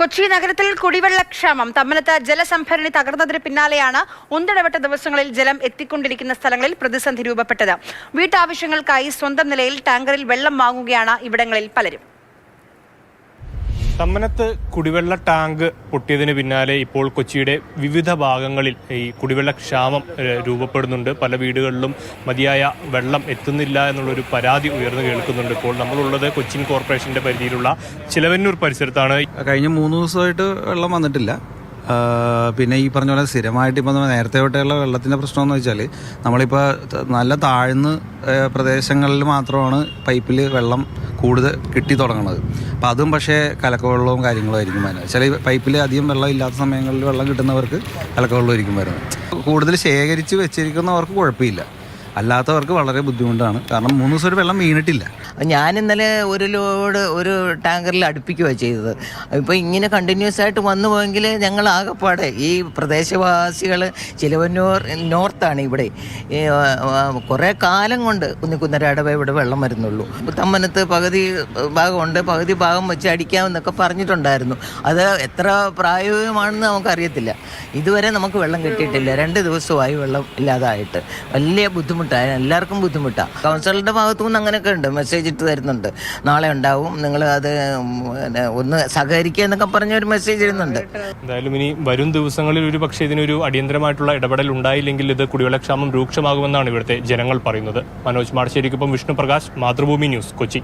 കൊച്ചി നഗരത്തിൽ കുടിവെള്ളക്ഷാമം. തമ്മനത്ത് ജലസംഭരണി തകർന്നതിന് പിന്നാലെയാണ് ഒന്നിടവിട്ട ദിവസങ്ങളിൽ ജലം എത്തിക്കൊണ്ടിരിക്കുന്ന സ്ഥലങ്ങളിൽ പ്രതിസന്ധി രൂപപ്പെട്ടത്. വീട്ടാവശ്യങ്ങൾക്കായി സ്വന്തം നിലയിൽ ടാങ്കറിൽ വെള്ളം വാങ്ങുകയാണ് ഇവിടങ്ങളിൽ പലരും. തമ്മനത്ത് കുടിവെള്ള ടാങ്ക് പൊട്ടിയതിന് പിന്നാലെ ഇപ്പോൾ കൊച്ചിയുടെ വിവിധ ഭാഗങ്ങളിൽ ഈ കുടിവെള്ള ക്ഷാമം രൂപപ്പെടുന്നുണ്ട്. പല വീടുകളിലും മതിയായ വെള്ളം എത്തുന്നില്ല എന്നുള്ളൊരു പരാതി ഉയർന്നു കേൾക്കുന്നുണ്ട് ഇപ്പോൾ. നമ്മളുള്ളത് കൊച്ചിൻ കോർപ്പറേഷന്റെ പരിധിയിലുള്ള ചിലവന്നൂർ പരിസരത്താണ്. കഴിഞ്ഞ മൂന്ന് ദിവസമായിട്ട് വെള്ളം വന്നിട്ടില്ല. പിന്നെ ഈ പറഞ്ഞ പോലെ സ്ഥിരമായിട്ട് ഇപ്പം നമ്മൾ നേരത്തെ തൊട്ടുള്ള വെള്ളത്തിന്റെ പ്രശ്നം എന്ന് വെച്ചാൽ നമ്മളിപ്പോൾ നല്ല താഴ്ന്ന് പ്രദേശങ്ങളിൽ മാത്രമാണ് പൈപ്പിൽ വെള്ളം കൂടുതൽ കിട്ടി തുടങ്ങുന്നത് അപ്പം അതും പക്ഷേ കലക്കവെള്ളവും കാര്യങ്ങളും ആയിരിക്കും വരുന്നത്. ചില പൈപ്പിൽ അധികം വെള്ളം ഇല്ലാത്ത സമയങ്ങളിൽ വെള്ളം കിട്ടുന്നവർക്ക് കലക്കവെള്ളമായിരിക്കും വരുന്നത്. കൂടുതൽ ശേഖരിച്ച് വെച്ചിരിക്കുന്നവർക്ക് കുഴപ്പമില്ല. അല്ലാത്തവർക്ക് വളരെ ബുദ്ധിമുട്ടാണ്. കാരണം മൂന്ന് ഒരു വെള്ളം വീണിട്ടില്ല. ഞാൻ ഇന്നലെ ഒരു ലോഡ് ഒരു ടാങ്കറിൽ അടുപ്പിക്കുകയാണ് ചെയ്തത്. ഇപ്പോൾ ഇങ്ങനെ കണ്ടിന്യൂസ് ആയിട്ട് വന്നു പോയെങ്കിൽ ഞങ്ങൾ ആകെപ്പാടെ ഈ പ്രദേശവാസികൾ ചിലവന്നൂർ നോർത്താണ് ഇവിടെ. കുറേ കാലം കൊണ്ട് കുന്നിക്കുന്നരടവ ഇവിടെ വെള്ളം വരുന്നുള്ളൂ. തമ്മനത്ത് പകുതി ഭാഗമുണ്ട് പകുതി ഭാഗം വെച്ച് അടിക്കാമെന്നൊക്കെ പറഞ്ഞിട്ടുണ്ടായിരുന്നു. അത് എത്ര പ്രായോഗികമാണെന്ന് നമുക്കറിയത്തില്ല. ഇതുവരെ നമുക്ക് വെള്ളം കിട്ടിയിട്ടില്ല. രണ്ട് ദിവസമായി വെള്ളം ഇല്ലാതായിട്ട്. വലിയ ബുദ്ധിമുട്ടാണ് എല്ലാവർക്കും ബുദ്ധിമുട്ടാണ് കൗൺസിലറുടെ ഭാഗത്തു നിന്ന് അങ്ങനെയൊക്കെ ഉണ്ട്. മെസ്സേജ് ഇട്ട് തരുന്നുണ്ട്. നാളെ ഉണ്ടാവും. നിങ്ങൾ അത് ഒന്ന് സഹകരിക്കുക എന്നൊക്കെ പറഞ്ഞ ഒരു മെസ്സേജ് ഇടുന്നുണ്ട്. എന്തായാലും ഇനി വരും ദിവസങ്ങളിൽ ഒരു പക്ഷേ ഇതിനൊരു അടിയന്തരമായിട്ടുള്ള ഇടപെടൽ ഉണ്ടായില്ലെങ്കിൽ ഇത് കുടിവെള്ളക്ഷാമം രൂക്ഷമാകുമെന്നാണ് ഇവിടുത്തെ ജനങ്ങൾ പറയുന്നത്. മനോജ് മാടശ്ശേരിക്കൊപ്പം വിഷ്ണു പ്രകാശ് മാതൃഭൂമി ന്യൂസ് കൊച്ചി.